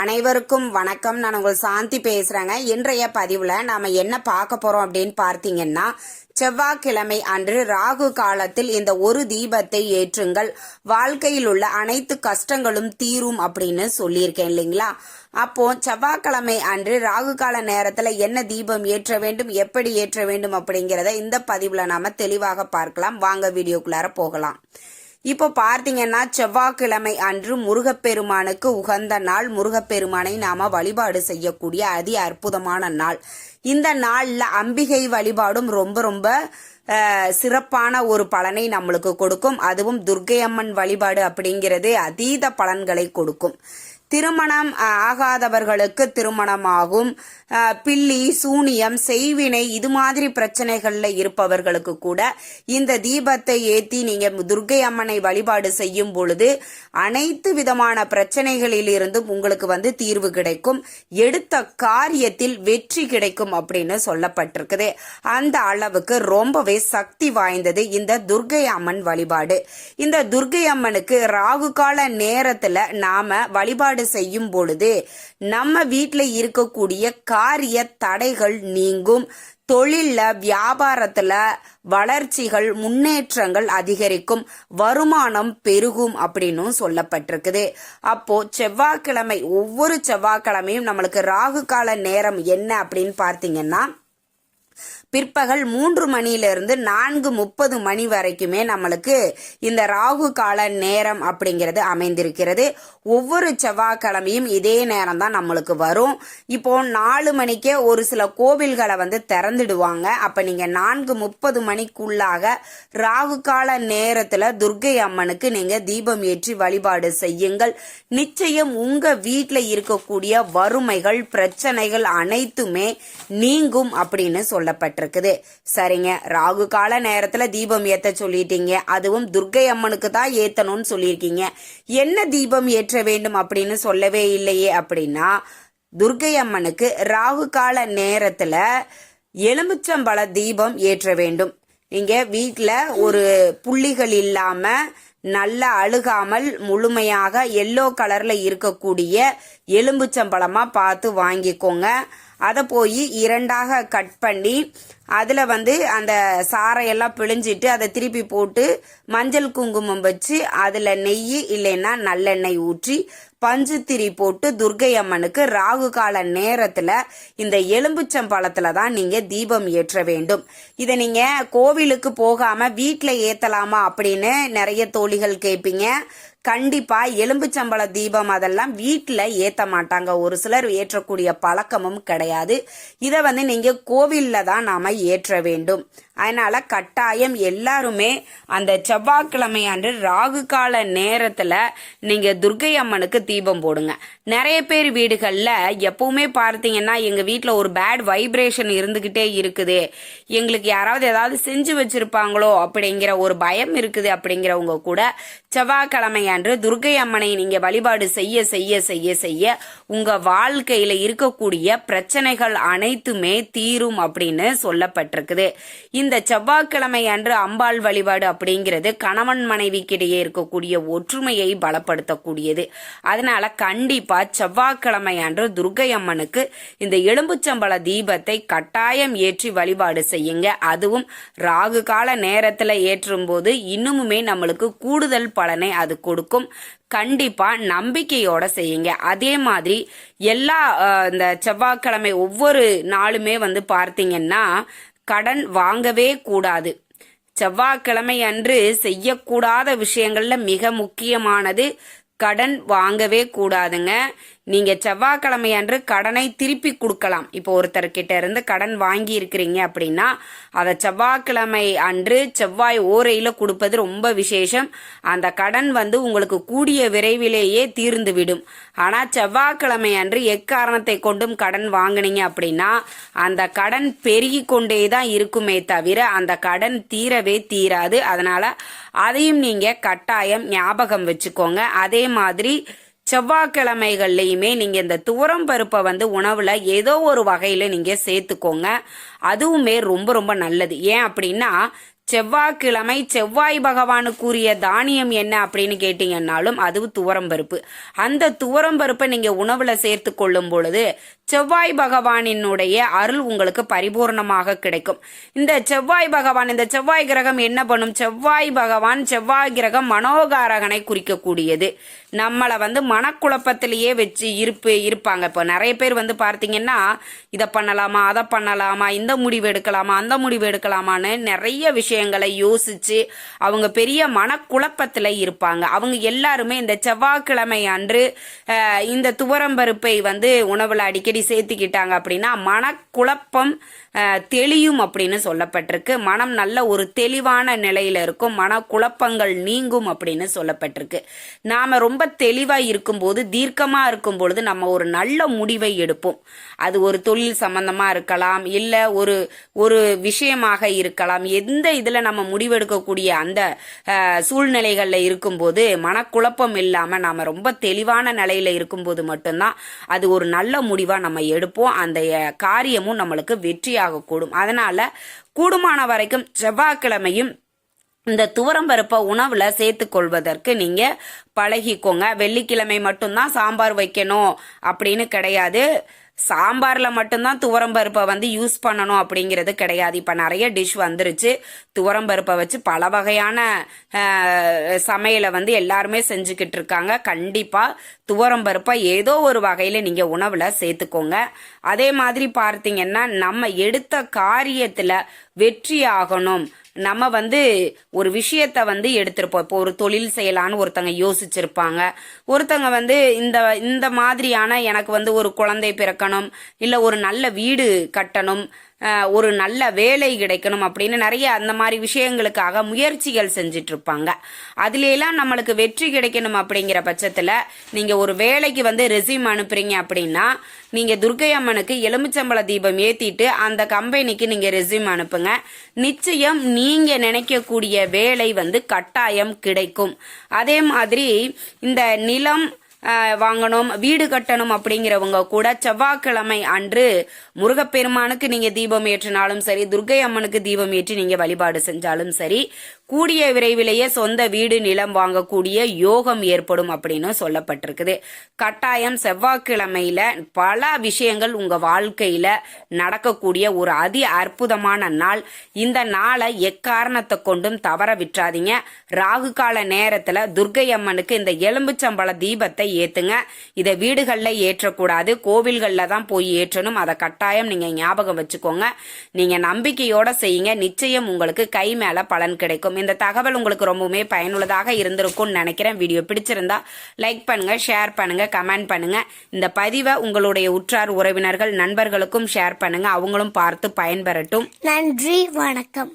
அனைவருக்கும் வணக்கம். நான் உங்கள் சாந்தி பேசுறேங்க. இன்றைய பதிவுல நாம என்ன பார்க்க போறோம் அப்படின்னு பார்த்தீங்கன்னா செவ்வாய்க்கிழமை அன்று ராகு காலத்தில் இந்த ஒரு தீபத்தை ஏற்றுங்கள். வாழ்க்கையில் உள்ள அனைத்து கஷ்டங்களும் தீரும் அப்படின்னு சொல்லியிருக்கேன் இல்லைங்களா? அப்போ செவ்வாய்க்கிழமை அன்று ராகு கால நேரத்துல என்ன தீபம் ஏற்ற வேண்டும் எப்படி ஏற்ற வேண்டும் அப்படிங்கிறத இந்த பதிவுல நாம தெளிவாக பார்க்கலாம். வாங்க வீடியோக்குள்ளார போகலாம். இப்போ பார்த்தீங்கன்னா செவ்வாய்க்கிழமை அன்று முருகப்பெருமானுக்கு உகந்த நாள். முருகப்பெருமானை நாம வழிபாடு செய்யக்கூடிய அதி அற்புதமான நாள். இந்த நாளில் அம்பிகை வழிபாடும் ரொம்ப ரொம்ப சிறப்பான ஒரு பலனை நம்மளுக்கு கொடுக்கும். அதுவும் துர்க்கையம்மன் வழிபாடு அப்படிங்கிறது அதீத பலன்களை கொடுக்கும். திருமணம் ஆகாதவர்களுக்கு திருமணமாகும். அஹ், பில்லி சூனியம் செய்வினை இது மாதிரி பிரச்சனைகளில் இருப்பவர்களுக்கு கூட இந்த தீபத்தை ஏற்றி நீங்கள் துர்க்கை அம்மனை வழிபாடு செய்யும் பொழுது அனைத்து விதமான பிரச்சனைகளில் இருந்தும் உங்களுக்கு வந்து தீர்வு கிடைக்கும். எடுத்த காரியத்தில் வெற்றி கிடைக்கும் அப்படின்னு சொல்லப்பட்டிருக்குது. அந்த அளவுக்கு ரொம்பவே சக்தி வாய்ந்தது இந்த துர்க்கை அம்மன் வழிபாடு. இந்த துர்க்கை அம்மனுக்கு ராகு கால நேரத்தில் நாம வழிபாடு செய்யும் பொழுது நம்ம வீட்டில் இருக்கக்கூடிய காரிய தடைகள் நீங்கும். தொழில்ல வியாபாரத்துல வளர்ச்சிகள் முன்னேற்றங்கள் அதிகரிக்கும். வருமானம் பெருகும் அப்படின்னும் சொல்லப்பட்டிருக்குது. அப்போ செவ்வாய்க்கிழமை ஒவ்வொரு செவ்வாய்க்கிழமையும் நம்மளுக்கு ராகு கால நேரம் என்ன அப்படின்னு பார்த்தீங்கன்னா பிற்பகல் மூன்று மணியிலிருந்து நான்கு முப்பது மணி வரைக்குமே நம்மளுக்கு இந்த ராகு கால நேரம் அப்படிங்கிறது அமைந்திருக்கிறது. ஒவ்வொரு செவ்வாய்க்கிழமையும் இதே நேரம் தான் நம்மளுக்கு வரும். இப்போ நாலு மணிக்கே ஒரு சில கோவில்களை வந்து திறந்துடுவாங்க. அப்ப நீங்க நான்கு முப்பது மணிக்குள்ளாக ராகு கால நேரத்துல துர்க்கை அம்மனுக்கு நீங்க தீபம் ஏற்றி வழிபாடு செய்யுங்கள். நிச்சயம் உங்க வீட்டில் இருக்கக்கூடிய வறுமைகள் பிரச்சனைகள் அனைத்துமே நீங்கும் அப்படின்னு சொல்லப்பட்டிருக்குது சரிங்க. ராகு கால நேரத்துல தீபம் ஏத்த சொல்லிட்டீங்க. அதுவும் துர்க்கை அம்மனுக்கு தான் ஏத்தணும்னு சொல்லியிருக்கீங்க. என்ன தீபம் ஏற்ற வேண்டும் அப்படின்னு சொல்லவே இல்லையே அப்படின்னா துர்க்கை அம்மனுக்கு ராகு கால நேரத்துல எலுமிச்சம்பழ தீபம் ஏற்ற வேண்டும். நீங்க வீட்டில் ஒரு புள்ளிகள் இல்லாம நல்லா அழுகாமல் முழுமையாக எல்லோ கலர்ல இருக்கக்கூடிய எலும்புச்சம்பழமா பார்த்து வாங்கிக்கோங்க. அதை போய் இரண்டாக கட் பண்ணி அதில் வந்து அந்த சாரையெல்லாம் பிழிஞ்சிட்டு அதை திருப்பி போட்டு மஞ்சள் குங்குமம் வச்சு அதில் நெய் இல்லைன்னா நல்லெண்ணெய் ஊற்றி பஞ்சுத்திரி போட்டு துர்க்கை அம்மனுக்கு ராகு கால நேரத்தில் இந்த எலும்புச்சம்பழத்தில் தான் நீங்கள் தீபம் ஏற்ற வேண்டும். இதை நீங்கள் கோவிலுக்கு போகாமல் வீட்டில் ஏற்றலாமா அப்படின்னு நிறைய தோழிகள் கேட்பீங்க கண்டிப்பா எலும்புச்சம்பள தீபம் அதெல்லாம் வீட்டில் ஏற்ற மாட்டாங்க. ஒரு சிலர் ஏற்றக்கூடிய பழக்கமும் கிடையாது. இதை வந்து நீங்கள் கோவிலில் தான் நாம் ஏற்ற வேண்டும். அதனால் கட்டாயம் எல்லாருமே அந்த செவ்வாய்க்கிழமை அன்று ராகு கால நேரத்தில் நீங்கள் துர்க்கை அம்மனுக்கு தீபம் போடுங்க. நிறைய பேர் வீடுகளில் எப்பவுமே பார்த்தீங்கன்னா எங்கள் வீட்டில் ஒரு பேட் வைப்ரேஷன் இருந்துக்கிட்டே இருக்குது. எங்களுக்கு யாராவது ஏதாவது செஞ்சு வச்சுருப்பாங்களோ அப்படிங்கிற ஒரு பயம் இருக்குது அப்படிங்கிறவங்க கூட செவ்வாய்க்கிழமை அன்று துர்கை அம்மனை நீங்க வழிபாடு செய்ய செய்ய செய்ய செய்ய உங்க வாழ்க்கையில இருக்கக்கூடிய பிரச்சனைகள் அனைத்துமே தீரும் அப்படின்னு சொல்லப்பட்டிருக்குது. இந்த செவ்வாய்க்கிழமை அன்று அம்பாள் வழிபாடு அப்படிங்கிறது கணவன் மனைவிக்கிடையே இருக்கக்கூடிய ஒற்றுமையை பலப்படுத்தக்கூடியது. அதனால கண்டிப்பா செவ்வாய்க்கிழமை அன்று துர்கை அம்மனுக்கு இந்த எலும்புச்சம்பள தீபத்தை கட்டாயம் ஏற்றி வழிபாடு செய்யுங்க. அதுவும் ராகு கால நேரத்துல ஏற்றும் போது இன்னுமுமே நம்மளுக்கு கூடுதல் பலனை அது கொடுக்கும். கண்டிப்பாக நம்பிக்கையோட செய்யுங்க. அதே மாதிரி எல்லா இந்த செவ்வாய்க்கிழமை ஒவ்வொரு நாளுமே வந்து பார்த்தீங்கன்னா கடன் வாங்கவே கூடாது. செவ்வாய்க்கிழமை அன்று செய்யக்கூடாத விஷயங்கள்ல மிக முக்கியமானது கடன் வாங்கவே கூடாதுங்க. நீங்க செவ்வாய்க்கிழமை அன்று கடனை திருப்பி கொடுக்கலாம். இப்போ ஒருத்தர்கிட்ட இருந்து கடன் வாங்கி இருக்கிறீங்க அப்படின்னா அதை செவ்வாய்க்கிழமை அன்று செவ்வாய் ஓரையில கொடுப்பது ரொம்ப விசேஷம். அந்த கடன் வந்து உங்களுக்கு கூடிய விரைவிலேயே தீர்ந்து விடும் ஆனா செவ்வாய்க்கிழமை அன்று எக்காரணத்தை கொண்டும் கடன் வாங்குனீங்க அப்படின்னா அந்த கடன் பெருகி கொண்டே தான் இருக்குமே தவிர அந்த கடன் தீரவே தீராது. அதனால அதையும் நீங்க கட்டாயம் ஞாபகம் வச்சுக்கோங்க. அதே மாதிரி செவ்வாய்க்கிழமைகள்லையுமே நீங்கள் இந்த துவரம் பருப்பை வந்து உணவில் ஏதோ ஒரு வகையில் நீங்கள் சேர்த்துக்கோங்க. அதுவுமே ரொம்ப ரொம்ப நல்லது. ஏன் அப்படின்னா செவ்வாய்க்கிழமை செவ்வாய் பகவானுக்குரிய தானியம் என்ன அப்படின்னு கேட்டீங்கன்னாலும் அதுவும் துவரம் பருப்பு. அந்த துவரம் பருப்பை நீங்கள் உணவில் சேர்த்து கொள்ளும் பொழுது செவ்வாய் பகவானினுடைய அருள் உங்களுக்கு பரிபூர்ணமாக கிடைக்கும். இந்த செவ்வாய் பகவான் இந்த செவ்வாய் கிரகம் என்ன பண்ணும்? செவ்வாய் பகவான் செவ்வாய் கிரகம் மனோகாரகனை குறிக்கக்கூடியது. நம்மளை வந்து மனக்குழப்பத்திலேயே வச்சு இருப்பு இருப்பாங்க. இப்போ நிறைய பேர் வந்து பார்த்தீங்கன்னா இதை பண்ணலாமா அதை பண்ணலாமா இந்த முடிவு எடுக்கலாமா அந்த முடிவு எடுக்கலாமான்னு நிறைய விஷயங்களை யோசிச்சு அவங்க பெரிய மனக்குழப்பத்தில் இருப்பாங்க. அவங்க எல்லாருமே இந்த செவ்வாய்க்கிழமை அன்று இந்த துவரம்பருப்பை வந்து உணவில் அடிக்கடி சேர்த்துக்கிட்டாங்க அப்படின்னா மனக்குழப்பம் தெளியும் அப்படின்னு சொல்லப்பட்டிருக்கு. மனம் நல்ல ஒரு தெளிவான நிலையில இருக்கும். மனக்குழப்பங்கள் நீங்கும் அப்படின்னு சொல்லப்பட்டிருக்கு. நாம ரொம்ப தெளிவா இருக்கும்போது தீர்க்கமா இருக்கும் பொழுது நம்ம ஒரு நல்ல முடிவை எடுப்போம். அது ஒரு தொழில் சம்பந்தமா இருக்கலாம் இல்ல ஒரு ஒரு விஷயமாக இருக்கலாம். எந்த இதுல நம்ம முடிவெடுக்கக்கூடிய அந்த சூழ்நிலைகள்ல இருக்கும்போது மனக்குழப்பம் இல்லாம நாம ரொம்ப தெளிவான நிலையில இருக்கும்போது மட்டும்தான் அது ஒரு நல்ல முடிவா நம்ம எடுப்போம் அந்த காரியமும் நம்மளுக்கு வெற்றியாக கூடும். அதனால கூடுமான வரைக்கும் செவ்வாய்க்கிழமையும் இந்த துவரம்பருப்பை உணவுல சேர்த்து கொள்வதற்கு நீங்க பழகிக்கோங்க. வெள்ளிக்கிழமை மட்டும்தான் சாம்பார் வைக்கணும் அப்படின்னு கிடையாது. சாம்பாரில் மட்டும்தான் துவரம்பருப்பை வந்து யூஸ் பண்ணணும் அப்படிங்கிறது கிடையாது. இப்போ நிறைய டிஷ் வந்துருச்சு. துவரம்பருப்பை வச்சு பல வகையான சமையலை வந்து எல்லாருமே செஞ்சுக்கிட்டு இருக்காங்க. கண்டிப்பாக துவரம்பருப்பை ஏதோ ஒரு வகையில் நீங்கள் உணவில் சேர்த்துக்கோங்க. அதே மாதிரி பார்த்தீங்கன்னா நம்ம எடுத்த காரியத்தில் வெற்றி ஆகணும் நம்ம வந்து ஒரு விஷயத்த வந்து எடுத்திருப்போம். இப்போ ஒரு தொழில் செய்யலான்னு ஒருத்தங்க யோசிச்சிருப்பாங்க. ஒருத்தங்க வந்து இந்த இந்த மாதிரியான எனக்கு வந்து ஒரு குழந்தை பிறக்கணும் இல்லை ஒரு நல்ல வீடு கட்டணும் ஒரு நல்ல வேலை கிடைக்கணும் அப்படின்னு நிறைய அந்த மாதிரி விஷயங்களுக்காக முயற்சிகள் செஞ்சுட்டு இருப்பாங்க அதுலெல்லாம் நம்மளுக்கு வெற்றி கிடைக்கணும் அப்படிங்கிற பட்சத்தில் நீங்கள் ஒரு வேலைக்கு வந்து ரெசியூம் அனுப்புறீங்க அப்படின்னா நீங்கள் துர்க்கை அம்மனுக்கு எலுமிச்சம்பழ தீபம் ஏற்றிட்டு அந்த கம்பெனிக்கு நீங்கள் ரெசியூம் அனுப்புங்க. நிச்சயம் நீங்கள் நினைக்கக்கூடிய வேலை வந்து கட்டாயம் கிடைக்கும். அதே மாதிரி இந்த நிலம் வாங்கணும் வீடு கட்டணும் அப்படிங்கிறவங்க கூட செவ்வாய்க்கிழமை அன்று முருகப்பெருமானுக்கு நீங்க தீபம் ஏற்றினாலும் சரி துர்க்கை அம்மனுக்கு தீபம் ஏற்றி நீங்க வழிபாடு செஞ்சாலும் சரி கூடிய விரைவிலேயே சொந்த வீடு நிலம் வாங்கக்கூடிய யோகம் ஏற்படும் அப்படின்னு சொல்லப்பட்டிருக்குது. கட்டாயம் செவ்வாய்க்கிழமையில பல விஷயங்கள் உங்க வாழ்க்கையில நடக்கக்கூடிய ஒரு அதி அற்புதமான நாள். இந்த நாளை எக்காரணத்தை கொண்டும் தவற விட்டுறாதீங்க. ராகு கால நேரத்துல துர்க்கை அம்மனுக்கு இந்த எலும்புச்சம்பழ தீபத்தை ஏத்துங்க. இதை வீடுகள்ல ஏற்றக்கூடாது. கோவில்கள்ல தான் போய் ஏற்றணும். அதை கட்டாயம் நீங்க ஞாபகம் வச்சுக்கோங்க. நீங்க நம்பிக்கையோட செய்யுங்க. நிச்சயம் உங்களுக்கு கை மேல பலன் கிடைக்கும். இந்த தகவல் உங்களுக்கு ரொம்பவுமே பயனுள்ளதாக இருந்திருக்கும்னு நினைக்கிறேன். வீடியோ பிடிச்சிருந்தா லைக் பண்ணுங்க ஷேர் பண்ணுங்க கமெண்ட் பண்ணுங்க. இந்த பதிவை உங்களுடைய உற்றார் உறவினர்கள் நண்பர்களுக்கும் ஷேர் பண்ணுங்க. அவங்களும் பார்த்து பயன்பெறட்டும். நன்றி வணக்கம்.